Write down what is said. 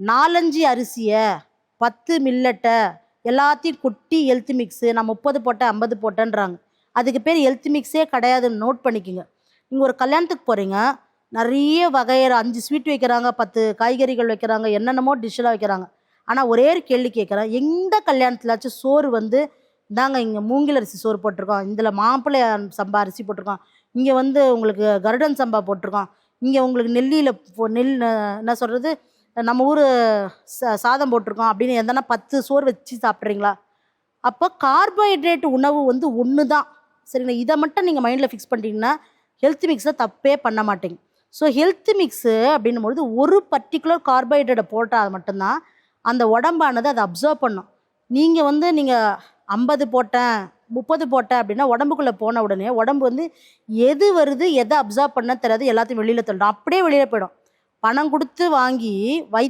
நாலஞ்சு அரிசியை பத்து மில்லட்டை எல்லாத்தையும் கொட்டி ஹெல்த் மிக்ஸு நான் முப்பது போட்டேன் ஐம்பது போட்டேன்றாங்க. அதுக்கு பேர் ஹெல்த் மிக்ஸே கிடையாதுன்னு நோட் பண்ணிக்கோங்க. நீங்கள் ஒரு கல்யாணத்துக்கு போகிறீங்க நிறைய வகையிற அஞ்சு ஸ்வீட் வைக்கிறாங்க பத்து காய்கறிகள் வைக்கிறாங்க என்னென்னமோ டிஷ்ஷெல்லாம் வைக்கிறாங்க. ஆனால் ஒரே ஒரு கேள்வி கேட்குறேன் எந்த கல்யாணத்துலாச்சும் சோறு வந்து இந்தாங்க இங்கே மூங்கில் அரிசி சோறு போட்டிருக்கோம் இதில் மாப்பிள்ளை சம்பா அரிசி போட்டிருக்கோம் இங்கே வந்து உங்களுக்கு கருடன் சம்பா போட்டிருக்கோம் இங்கே உங்களுக்கு நெல்லியில் போ நெல் என்ன சொல்கிறது நம்ம ஊர் சா சாதம் போட்டிருக்கோம் அப்படின்னு எதனா பத்து சோறு வச்சு சாப்பிட்றீங்களா? அப்போ கார்போஹைட்ரேட் உணவு வந்து ஒன்று தான் சரிங்களா? இதை மட்டும் நீங்கள் மைண்டில் ஃபிக்ஸ் பண்ணிட்டீங்கன்னா ஹெல்த் மிக்ஸை தப்பே பண்ண மாட்டீங்க. ஸோ ஹெல்த் மிக்ஸு அப்படின்னும் பொழுது ஒரு பர்டிகுலர் கார்போஹைட்ரேட்டை போட்டால் மட்டும்தான் அந்த உடம்பானது அதை அப்சர்வ் பண்ணும். நீங்கள் வந்து நீங்கள் ஐம்பது போட்டேன் முப்பது போட்டேன் அப்படின்னா உடம்புக்குள்ளே போன உடனே உடம்பு வந்து எது வருது எதை அப்சர்வ் பண்ண தெரியாது எல்லாத்தையும் வெளியில் தள்ளிடும் அப்படியே வெளியில் போயிடும். பணம் கொடுத்து வாங்கி வை